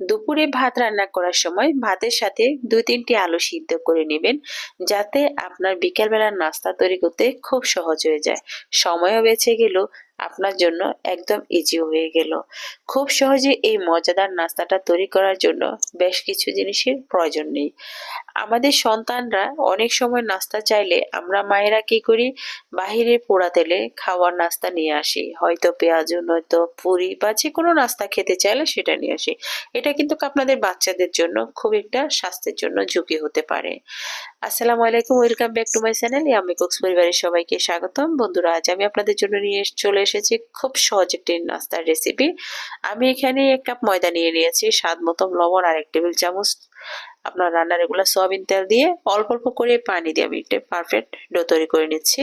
দুপুরে ভাত রান্না করার সময় ভাতের সাথে দুই তিনটি আলু সিদ্ধ করে নেবেন, যাতে আপনার বিকেলবেলার নাস্তা তৈরি করতে খুব সহজ হয়ে যায়। সময়ও বেঁচে গেল, আপনার জন্য একদম ইজি হয়ে গেল। খুব সহজে এই মজাদার নাস্তাটা তৈরি করার জন্য বেশ কিছু জিনিসের প্রয়োজন নেই। আমাদের সন্তানরা অনেক সময় নাস্তা চাইলে আমরা মায়েরা কি করি? বাহিরে পোড়া তেলে খাওয়ার নাস্তা নিয়ে আসি। হয়তো পেঁয়াজ নয়তো পুরি বা যে কোনো নাস্তা খেতে চাইলে সেটা নিয়ে আসি। এটা কিন্তু আপনাদের বাচ্চাদের জন্য খুব একটা স্বাস্থ্যের জন্য ঝুঁকি হতে পারে। আসসালামু আলাইকুম, welcome back to my channel আমি কুকস পরিবারের সবাইকে স্বাগতম। বন্ধুরা, আজ আমি আপনাদের জন্য নিয়ে চলে এসেছি খুব সহজ একটি নাস্তার রেসিপি আমি এখানে এক কাপ ময়দা নিয়ে নিয়েছি, স্বাদ মতো লবণ আর এক টেবিল চামচ আপনার রান্নার এগুলো সয়াবিন তেল দিয়ে অল্প অল্প করে পানি দিয়ে আমি একটা পারফেক্ট ডো তৈরি করে নিচ্ছি।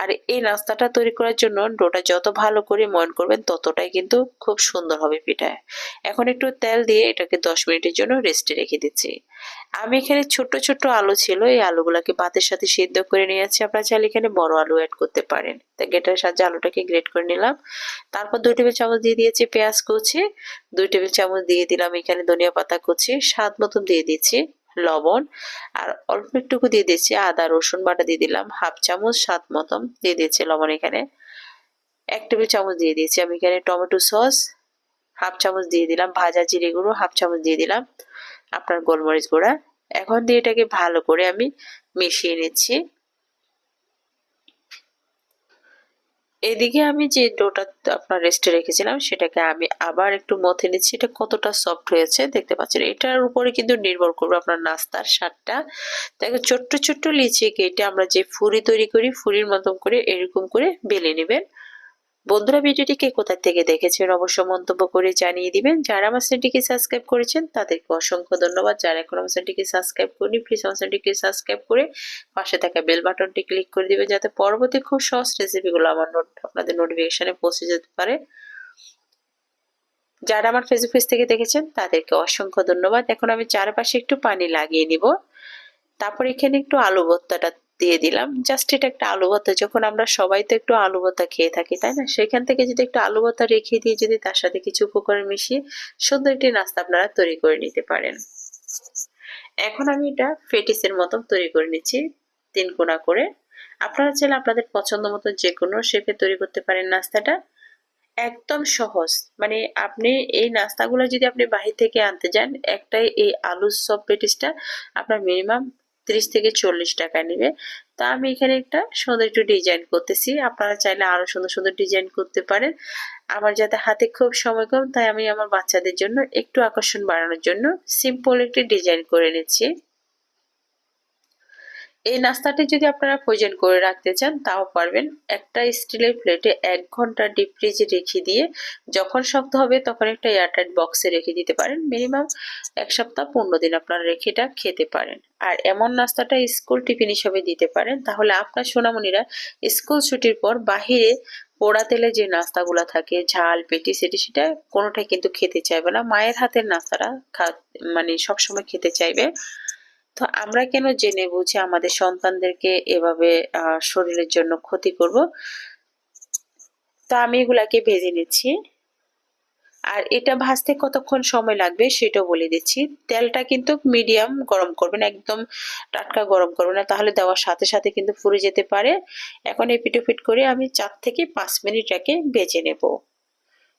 আর এই নাস্তাটা তৈরি করার জন্য ডোটা যত ভালো করে ময়ন করবেন ততটাই কিন্তু খুব সুন্দর হবে পিঠায় এখন একটু তেল দিয়ে এটাকে দশ মিনিটের জন্য রেস্টে রেখে দিচ্ছি। আমি এখানে ছোট্ট ছোট্ট আলু ছিল। এই আলুগুলাকে ভাতের সাথে সিদ্ধ করে নিয়েছি। আপনারা চাইলে এখানে বড় আলু অ্যাড করতে পারেন। তা গেটার সাহায্যে আলুটাকে গ্রেট করে নিলাম। তারপর দুই টেবিল চামচ দিয়ে দিয়েছি পেঁয়াজ কুচি। দুই টেবিল চামচ দিয়ে দিলাম এখানে ধনিয়া পাতা কুচি। স্বাদ মতন দিয়ে দিচ্ছি লবণ। আর অল্প একটুকু দিয়ে দিয়েছি আদা, রসুন বাটা দিয়ে দিলাম। হাফ চামচ স্বাদ মতন দিয়ে দিচ্ছি লবণ এখানে। এক টেবিল চামচ দিয়ে দিয়েছি আমি এখানে টমেটো সস। হাফ চামচ দিয়ে দিলাম ভাজা জিরে গুঁড়ো। হাফ চামচ দিয়ে দিলাম আপনার গোলমরিচ গুঁড়া। এখন দিয়ে এটাকে ভালো করে আমি মিশিয়ে নিচ্ছি। এদিকে আমি যে ডোটা আপনার রেস্টে রেখেছিলাম, সেটাকে আমি আবার একটু মথে নিচ্ছি। এটা কতটা সফট হয়েছে দেখতে পাচ্ছেন। এটার উপরে কিন্তু নির্ভর করবে আপনার নাস্তার স্বাদটা। দেখো ছোট্ট ছোট্ট লিচি কেটে আমরা যে ফুরি তৈরি করি, ফুরির মতন করে এরকম করে বেলে নেবেন। বন্ধুরা ভিডিওটিকে কোথা থেকে দেখেছেন অবশ্য মন্তব্য করে জানিয়ে দিবেন। যারা আমার চ্যানেলটিকে সাবস্ক্রাইব করেছেন, তাদেরকে অসংখ্য ধন্যবাদ। যারা এখন আমার চ্যানেলটিকে সাবস্ক্রাইব করিনি প্লিজ আমার চ্যানেলটিকে সাবস্ক্রাইব করে পাশে থাকা বেল বাটনটি ক্লিক করে দিবেন, যাতে পরবর্তী খুব সহজ রেসিপিগুলো আমার নোট আপনাদের নোটিফিকেশনে পৌঁছে যেতে পারে। যারা আমার ফেসবুক পেজ থেকে দেখেছেন, তাদেরকে অসংখ্য ধন্যবাদ। এখন আমি চারপাশে একটু পানি লাগিয়ে নিব। তারপর এখানে একটু আলু ভর্তাটা দিয়ে দিলাম। জাস্ট এটা একটা আলু ভর্তা। যখন আমরা সবাই তো একটু আলু ভর্তা খেয়ে থাকি, তাই না? সেখান থেকে যদি একটু আলু ভর্তা রেখে দিয়ে যদি তার সাথে কিছু উপকরণ মিশিয়ে সুন্দর একটি নাস্তা আপনারা তৈরি করে নিতে পারেন। এখন আমি এটা ফেটিসের মতন তৈরি করে নিচ্ছি, তিন কোনা করে। আপনারা চাইলে আপনাদের পছন্দ মতো যে কোনো শেপে তৈরি করতে পারেন নাস্তাটা। একদম সহজ। মানে আপনি এই নাস্তাগুলো যদি আপনি বাহির থেকে আনতে যান, একটাই এই আলু সব পেটিসটা আপনার মিনিমাম তিরিশ থেকে চল্লিশ টাকা নেবে। তা আমি এখানে একটা সুন্দর একটু ডিজাইন করতেছি। আপনারা চাইলে আরও সুন্দর সুন্দর ডিজাইন করতে পারেন। আমার যাতে হাতে খুব সময় কম, তাই আমি আমার বাচ্চাদের জন্য একটু আকর্ষণ বাড়ানোর জন্য সিম্পল একটি ডিজাইন করে নিচ্ছি। এই নাস্তাটি যদি আপনারা প্রয়োজন করে রাখতে চান, তাও পারবেন। একটা স্টিলের প্লেটে এক ঘণ্টা ডিপ ফ্রিজে রেখে দিয়ে যখন শক্ত হবে তখন একটা এয়ারটাইট বক্সে রেখে দিতে পারেন। মিনিমাম এক সপ্তাহ পনেরো দিন আপনারা রেখে এটা খেতে পারেন। আর এমন নাস্তাটা স্কুল টিফিন হিসাবে দিতে পারেন, তাহলে আপনার সোনামণিরা স্কুল ছুটির পর বাহিরে পোড়া তেলে যে নাস্তাগুলো থাকে, ঝাল, পেটি সেটি, সেটা কোনোটাই কিন্তু খেতে চাইবে না। মায়ের হাতের নাস্তাটা মানে সবসময় খেতে চাইবে। তো আমরা কেন জেনে বুঝে আমাদের সন্তানদেরকে এভাবে শরীরের জন্য ক্ষতি করব? তো আমি এগুলাকে ভেজে নিচ্ছি। আর এটা ভাজতে কতক্ষণ সময় লাগবে সেটাও বলে দিচ্ছি। তেলটা কিন্তু মিডিয়াম গরম করবেন, একদম টাটকা গরম করবেন না, তাহলে দেওয়ার সাথে সাথে কিন্তু ফুরে যেতে পারে। এখন এই পিটোফিট করে আমি চার থেকে পাঁচ মিনিট একে ভেজে নেব।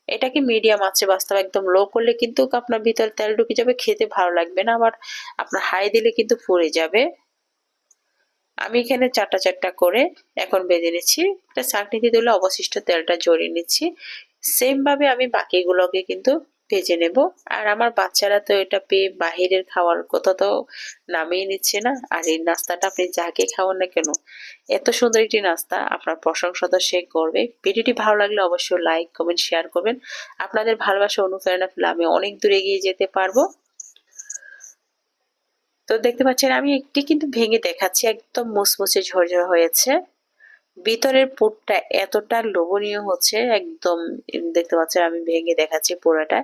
এটাকে মিডিয়াম আছে, বাস্তব একদম লো করলে কিন্তু আপনার ভিতরে তেল ঢুকে যাবে, খেতে ভালো লাগবে না, আবার আপনার হাই দিলে কিন্তু পড়ে যাবে। আমি এখানে চারটা চারটা করে এখন বেঁধে নিচ্ছি। এটা চাকনিতে দিলে অবশিষ্ট তেলটা জড়িয়ে নিচ্ছি। সেম ভাবে আমি বাকিগুলোকে কিন্তু ভেজে নেব। আর আমার বাচ্চারা তো এটা পেয়ে বাহিরের খাওয়ার কথা তো নামিয়ে নিচ্ছে না। আর এই নাস্তাটা আপনি যাকে খাওয়ান না কেন, এত সুন্দর একটি নাস্তা, আপনার প্রশংসা তো সে করবে। ভিডিওটি ভালো লাগলে অবশ্যই লাইক কমেন্ট শেয়ার করবেন। আপনাদের ভালোবাসা অনুপ্রেরণা পেলে আমি অনেক দূরে এগিয়ে যেতে পারব। তো দেখতে পাচ্ছেন, আমি একটি কিন্তু ভেঙে দেখাচ্ছি, একদম মুসমুসে ঝরঝর হয়েছে। ভিতরের পুরটা এতটা লোভনীয় হচ্ছে, একদম দেখতে পাচ্ছেন আমি ভেঙে দেখাচ্ছি পুরোটা।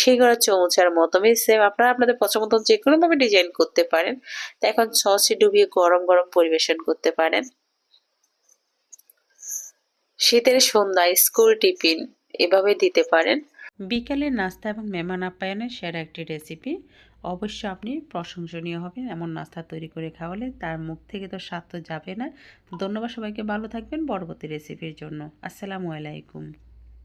সেগুলো চৌচার মতো সেম আপনারা আপনাদের পছন্দ মতো যে কোনো ভাবে ডিজাইন করতে পারেন। তা এখন সসে ডুবিয়ে গরম গরম পরিবেশন করতে পারেন। শীতের সন্ধ্যায় স্কুল টিফিন এভাবে দিতে পারেন। বিকালের নাস্তা এবং মেহমান আপ্যায়নের সেরা একটি রেসিপি অবশ্য আপনি প্রশংসনীয় হবেন, এমন নাস্তা তৈরি করে খাওয়ালে তার মুখ থেকে তো স্বাদ তো যাবে না। ধন্যবাদ সবাইকে, ভালো থাকবেন, পরবর্তী রেসিপির জন্য। আসসালামু আলাইকুম।